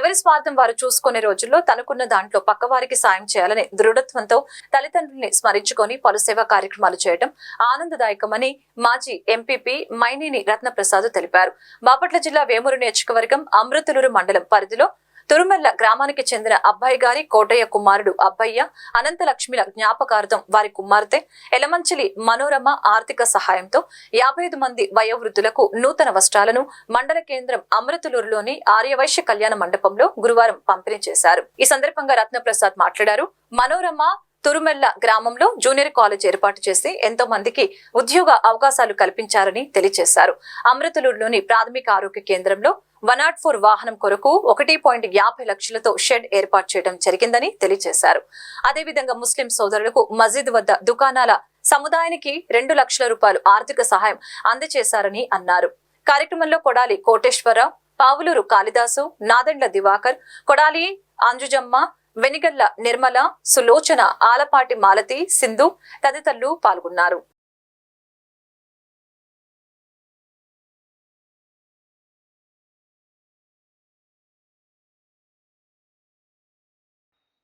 ఎవరి స్వార్థం వారు చూసుకునే రోజుల్లో తనకున్న దాంట్లో పక్కవారికి సాయం చేయాలని దృఢత్వంతో తల్లిదండ్రుల్ని స్మరించుకొని పలు సేవా కార్యక్రమాలు చేయడం ఆనందదాయకమని మాజీ ఎంపీపీ మైనేని రత్నప్రసాద్ తెలిపారు. బాపట్ల జిల్లా వేమూరు నియోజకవర్గం అమృతులూరు మండలం పరిధిలో తురుమల్ల గ్రామానికి చెందిన అబ్బాయి గారి కోటయ్య కుమారుడు అబ్బయ్య అనంతలక్ష్మిల జ్ఞాపకార్థం వారి కుమార్తె ఎలమంచిలి మనోరమ ఆర్థిక సహాయంతో యాభై ఐదు మంది వయోవృద్ధులకు నూతన వస్త్రాలను మండల కేంద్రం అమృతలూరులోని ఆర్యవైశ్య కళ్యాణ మండపంలో గురువారం పంపిణీ చేశారు. ఈ సందర్భంగా రత్నప్రసాద్ మాట్లాడారు. మనోరమ తురుమెల్ల గ్రామంలో జూనియర్ కాలేజ్ ఏర్పాటు చేసి ఎంతో మందికి ఉద్యోగ అవకాశాలు కల్పించారని తెలియజేశారు. అమృతలూరులోని ప్రాథమిక ఆరోగ్య కేంద్రంలో వన్ నాట్ ఫోర్ వాహనం కొరకు ఒకటి పాయింట్ యాభై లక్షలతో షెడ్ ఏర్పాటు చేయడం జరిగిందని తెలియజేశారు. అదేవిధంగా ముస్లిం సోదరులకు మస్జిద్ వద్ద దుకాణాల సముదాయానికి రెండు లక్షల రూపాయలు ఆర్థిక సహాయం అందజేశారని అన్నారు. కార్యక్రమంలో కొడాలి కోటేశ్వరరావు పావులూరు కాళిదాసు నాదెండ్ల దివాకర్ కొడాలి అంజుజమ్మ వెనిగల్ల నిర్మల సులోచన ఆలపాటి మాలతి సింధు తదితరులు పాల్గొన్నారు.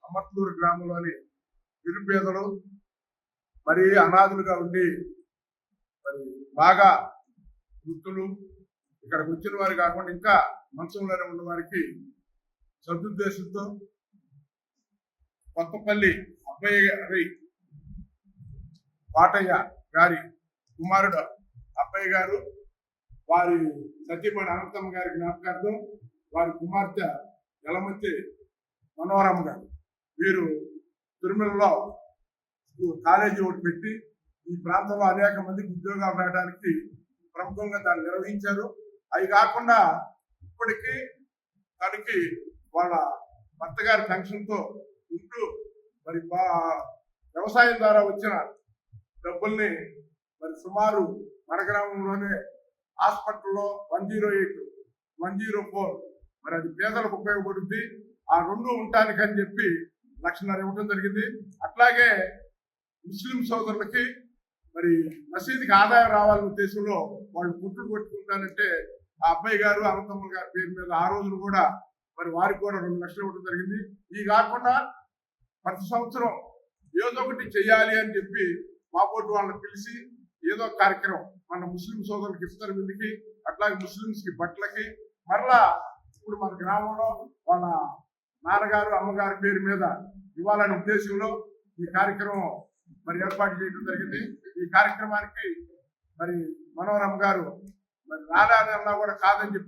అమర్తూరు గ్రామంలోని నిరుపేదలు మరి అనాథులుగా ఉండి మరి బాగా వృత్తులు ఇక్కడికి వచ్చిన వారు కాకుండా ఇంకా మంచంలోనే ఉన్న వారికి సదుద్దేశంతో కొత్తపల్లి అబ్బయ్య గారి పాటయ్య గారి కుమారుడు అబ్బయ్య గారు వారి సతీమణి అనంతమ్మ గారి జ్ఞాపకార్థం వారి కుమార్తె ఎలమంతి మనోరమ్మ గారు. వీరు తిరుమలలో కాలేజీ ఒకటి పెట్టి ఈ ప్రాంతంలో అనేక మందికి ఉద్యోగాలు రావడానికి ప్రముఖంగా దాన్ని నిర్వహించారు. అవి కాకుండా ఇప్పటికీ తనకి వాళ్ళ భర్త గారి పెన్షన్తో ఉంటూ మరి బా- వ్యవసాయం ద్వారా వచ్చిన డబ్బుల్ని మరి సుమారు మన గ్రామంలోనే హాస్పిటల్లో one zero eight one zero four మరి అది పేదలకు ఉపయోగపడుద్ది. ఆ రెండు ఉండటానికని చెప్పి లక్షన్నర ఇవ్వడం జరిగింది. అట్లాగే ముస్లిం సోదరులకి మరి మసీదుకి ఆదాయం రావాలనే ఉద్దేశంలో వాళ్ళు గుట్టులు కొట్టుకుంటానంటే ఆ అబ్బాయి గారు అనంతమ్మ గారి పేరు మీద ఆ రోజులు కూడా మరి వారికి కూడా రెండు లక్షలు ఇవ్వడం జరిగింది. ఇది కాకుండా ప్రతి సంవత్సరం ఏదో ఒకటి చెయ్యాలి అని చెప్పి మా బోర్డు వాళ్ళని పిలిచి ఏదో కార్యక్రమం మన ముస్లిం సోదరులకి ఇస్తారు మీదకి అట్లాగే ముస్లింస్కి బట్టలకి మరలా ఇప్పుడు మన గ్రామంలో వాళ్ళ నాన్నగారు అమ్మగారి పేరు మీద ఇవ్వాలనే ఉద్దేశంలో ఈ కార్యక్రమం మరి ఏర్పాటు చేయడం జరిగింది. ఈ కార్యక్రమానికి మరి మనోరమ్మ గారు మరి రాలేదన్నా కూడా కాదని చెప్పి